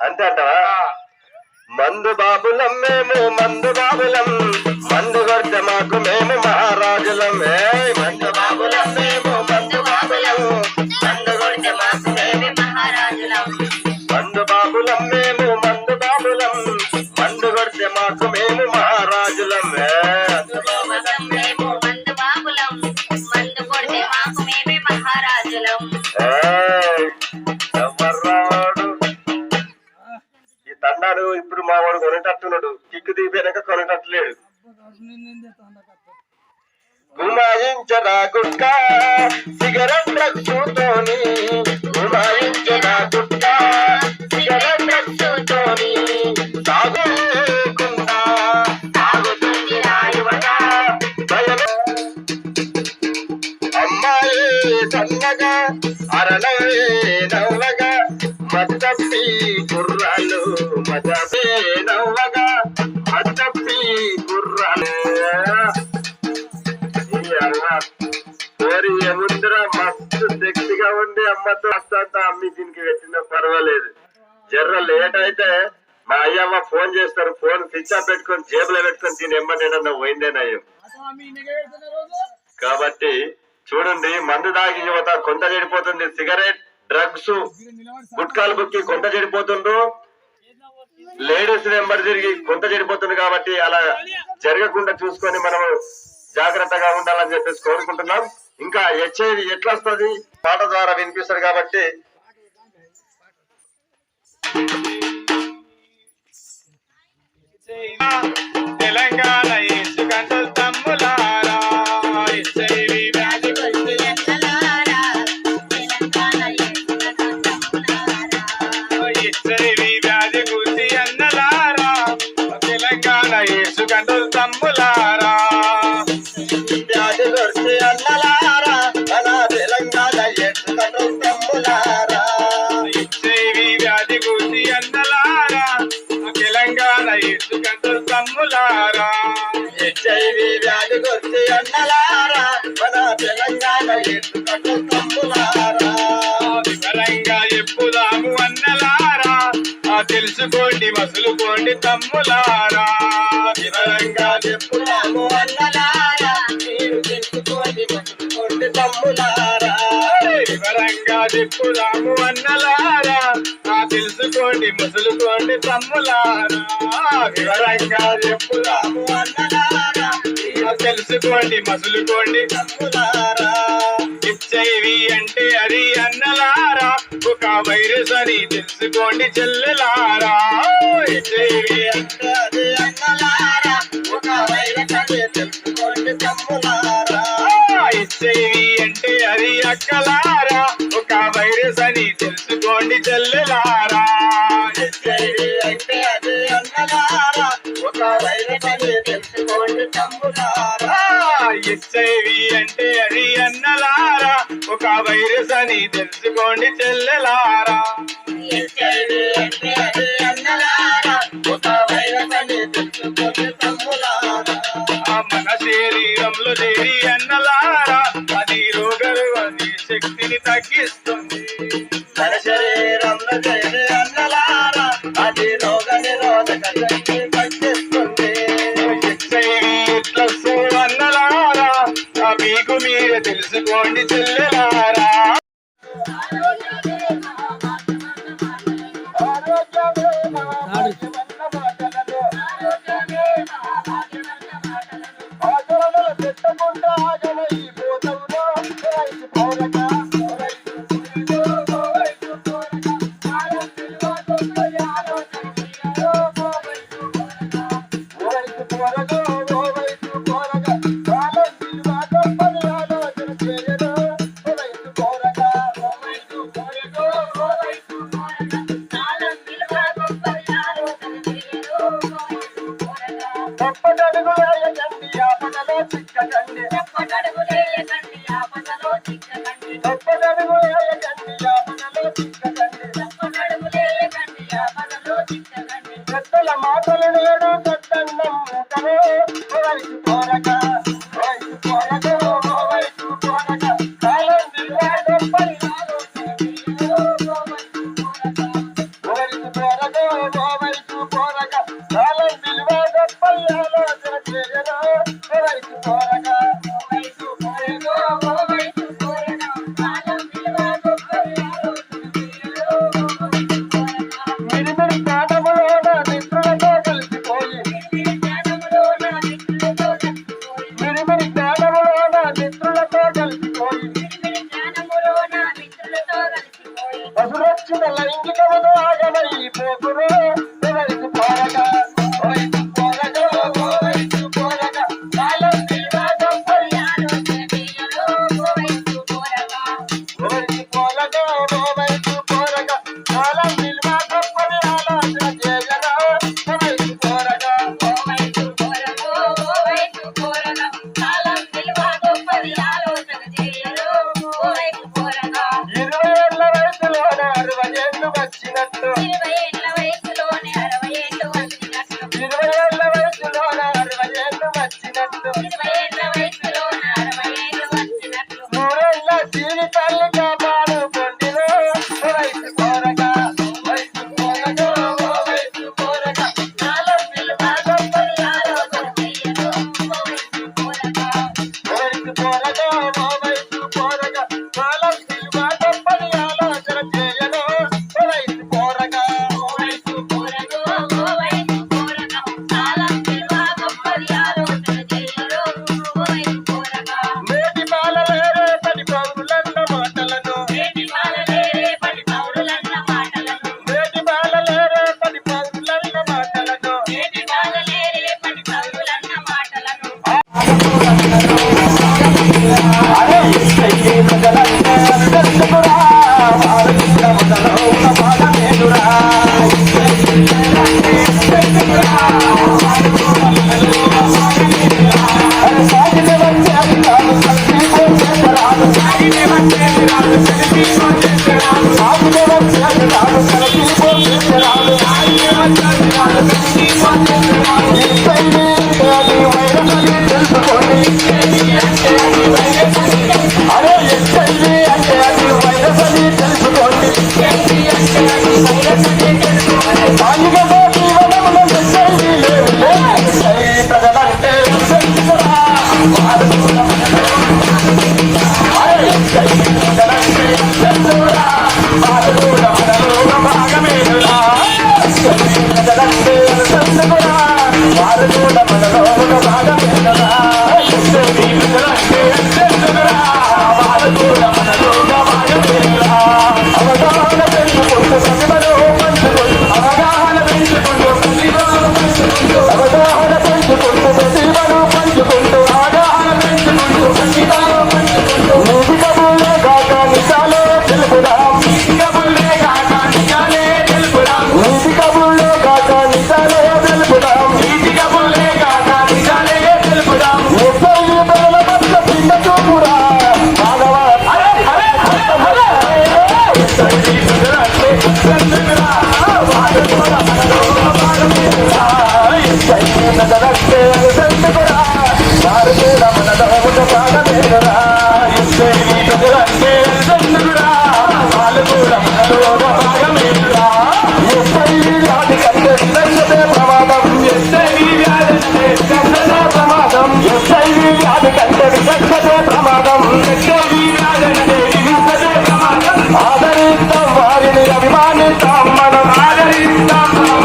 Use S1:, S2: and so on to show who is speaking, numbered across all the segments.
S1: అంతే అంటావా? మందు బాబులం మేము మందు బాబులం. మందు కొడితే మాకు మేము మహారాజులం. ఏయ్ మందు బాబులం మేము మందు బాబులం. మందు కొడితే మాకు మేము
S2: మహారాజులం.
S1: మందు బాబులం మేము మందు బాబులం. మందు కొడితే మాకు మేము మహారాజులం. తండాడు ఇప్పుడు మా వాడు కొనేటట్టున్నాడు. కిక్కు దిగిపోయాక కొనేటట్లేడు గుమాయించరా గుట్క? ఓరి అమ్మ ఏముందిరా మస్తు శక్తిగా ఉండి అమ్మతో వస్తాంత. అమ్మి దీనికి పెట్టినా పర్వాలేదు. జర్ర లేట్ అయితే మా అయ్యమ్మ ఫోన్ చేస్తారు. ఫోన్ స్విచ్ ఆఫ్ పెట్టుకొని జేబులో పెట్టుకొని దీని ఎమ్మనేనన్నా పోయిందేనయ్యం కాబట్టి చూడండి మందు దాగి యువత కొంత చెడిపోతుంది. సిగరెట్ డ్రగ్స్ గుట్కాలు బుక్కి కొంత చెడిపోతుండ్రు. లేడీస్ నెంబర్ తిరిగి కొంత చెడిపోతుంది కాబట్టి అలా జరగకుండా చూసుకొని మనం జాగ్రత్తగా ఉండాలని చెప్పేసి కోరుకుంటున్నాం. ఇంకా హెచ్ఐవి ఎట్లా వస్తుంది? పాట ద్వారా వినిపిస్తారు కాబట్టి.
S3: తెలంగాణ ఇసుకంటూ తమ్ములారా. తమ్ములారా?
S1: హెచ్ఐవి వ్యాధి దొరికి అన్నలారా మన తెలంగాణ ఎత్తుకట్టు తమ్ములారా?
S3: వివరంగా చెప్పుదాము అన్నలారా? ఆ తెలుసుకోండి మసులుకోండి తమ్ములారా.
S1: వివరంగా చెప్పుదాము అన్నలారా మీరు తెలుసుకోండి మసులుకోండి తమ్ములారా.
S3: వివరంగా చెప్పుదాము అన్నలారా. తెలుసుకోండి ముసులుకోండి తమ్ములారా. వివరంగా తెలుసుకోండి మసులుకోండి
S1: తమ్ములారా.
S3: హెచ్ఐవి అంటే అది అన్నలారా. ఒక వైరస్ అని తెలుసుకోండి చెల్లెలారా. హెచ్ఐవి
S1: అంటే అది అన్నలారా. ఒక వైరస్ అని తెలుసుకోండి తమ్ములారా.
S3: హెచ్ఐవి అంటే అది అక్కలారా. వైరస్ అని తెలుసుకోండి చెల్లెలారా.
S1: అంటే అది అన్నలారా. ఒక వైరస్ అని తెలుసుకోండి తమ్ములారా.
S3: హెచ్ఐవి అంటే అది అన్నలారా. ఒక వైరస్ అని తెలుసుకోండి చెల్లెలారా.
S1: హెచ్ఐవి అంటే అది అన్నలారా. ఒక వైరస్ అని తెలుసుకోండి తమ్ములారా.
S3: మన శరీరంలో చేరి అన్నలారా. అది రోగరు అది శక్తిని తగ్గిస్తుంది. మీరే తెలుసుకోండి చెల్లెలారా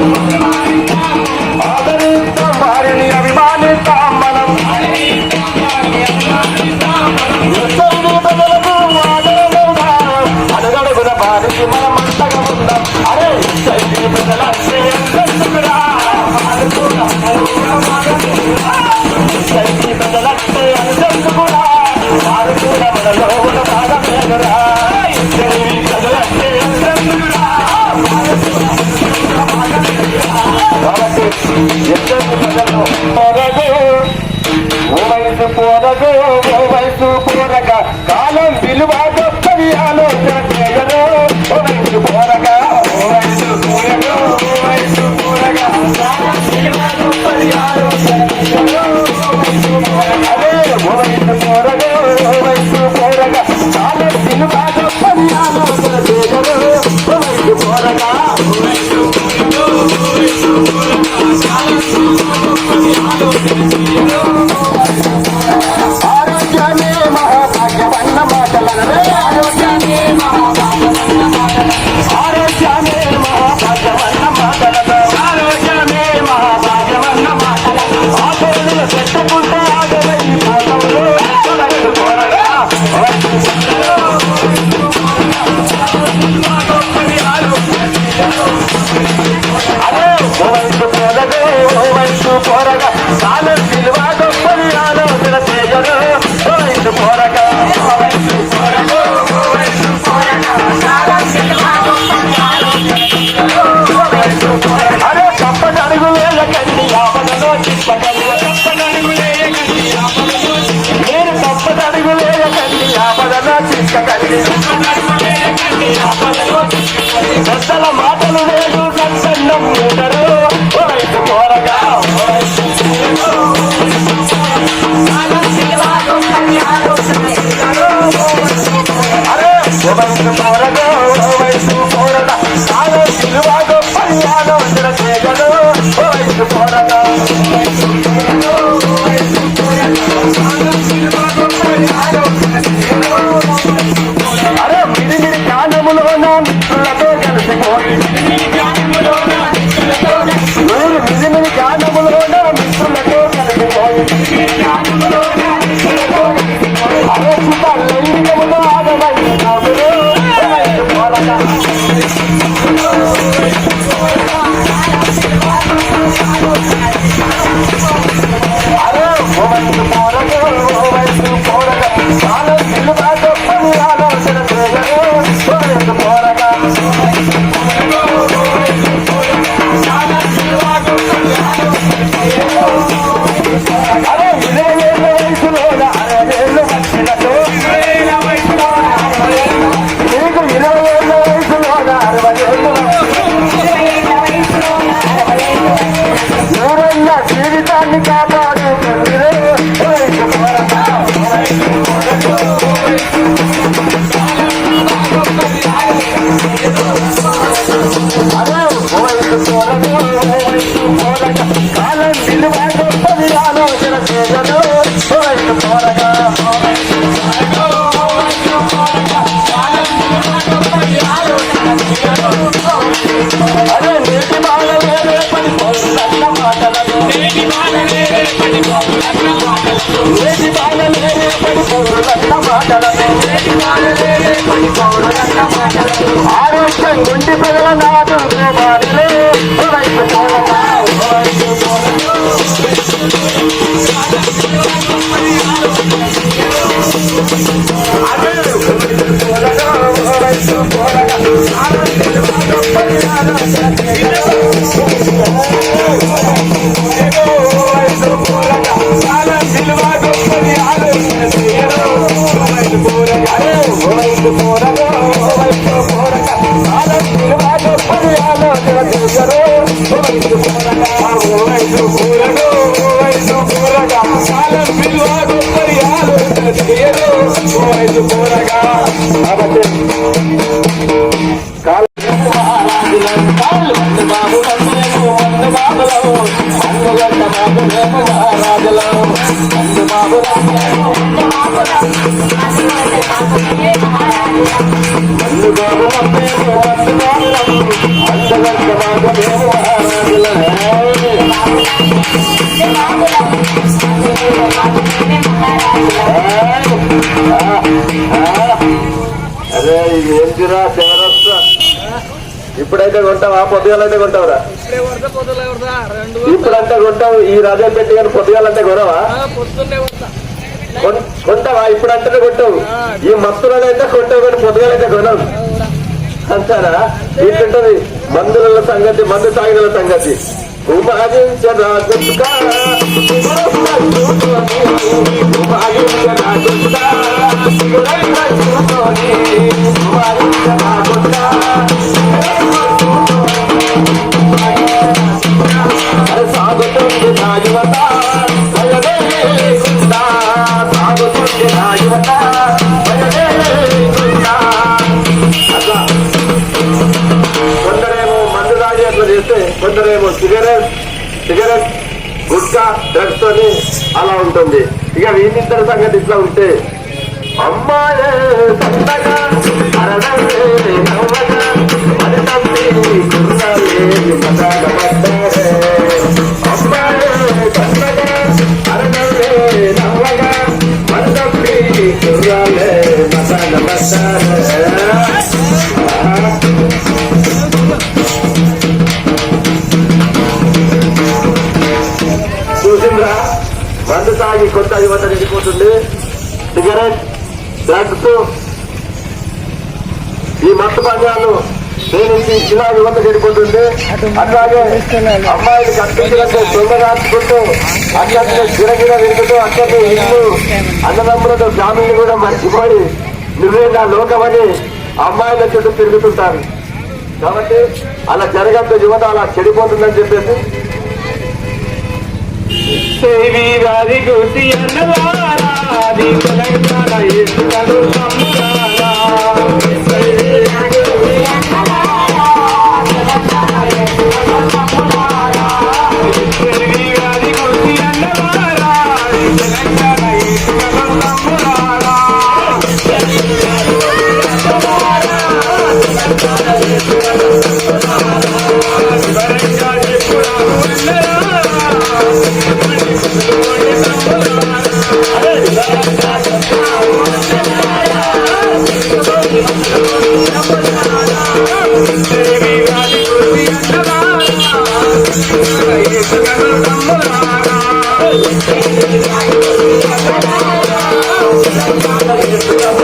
S1: Thank you.
S3: పోరగో ఓ వయసు పోరగో ఓ వయసు పోరగ కాల fora da ఉండి పగల నాడు కుమారులే Bora! కూరగా అరే
S1: ఇది ఏంటిరా శివరస్త ఇప్పుడైతే కొంటావా? పొద్దుగాలంటే కొంటావురా? ఇప్పుడంటే కొంటావు ఈ రాజా పెట్టి కానీ పొద్దుగాలంటే కొనవా? కొంటావా? ఇప్పుడంటే కొంటావు. ఈ మత్తులనైతే అయితే కొంటావు కానీ పొద్దుగాలైతే కొనవు. అంటారా ఏంటంటది మందుల సంగతి మందు తాగిన సంగతి. ఉమాదించరా గుప్తా ఉమాదించరా Gupta ఉమాదించరా Gupta cigarette cigarette gutka drugs అని అలా ఉంటుంది. ఇక వీళ్ళిద్దరి సంగతి ఇట్లా ఉంటే అమ్మాయే దీనికి ఇలా యువత చెడిపోతుంది అట్లాగే అమ్మాయిలు కట్టించినట్టు దొంగ రాసుకుంటూ అట్లనే గిరగిర విరుగుతూ అట్లనే ఇల్లు అన్నదమ్ములతో ఫ్యామిలీ కూడా మర్చిపోయి నువ్వే నా లోకమని అమ్మాయిల చుట్టూ తిరుగుతుంటారు. కాబట్టి అలా జరగద్దు యువత అలా చెడిపోతుందని చెప్పేసి.
S3: గుసి అన్నలారాది తెలంగాణ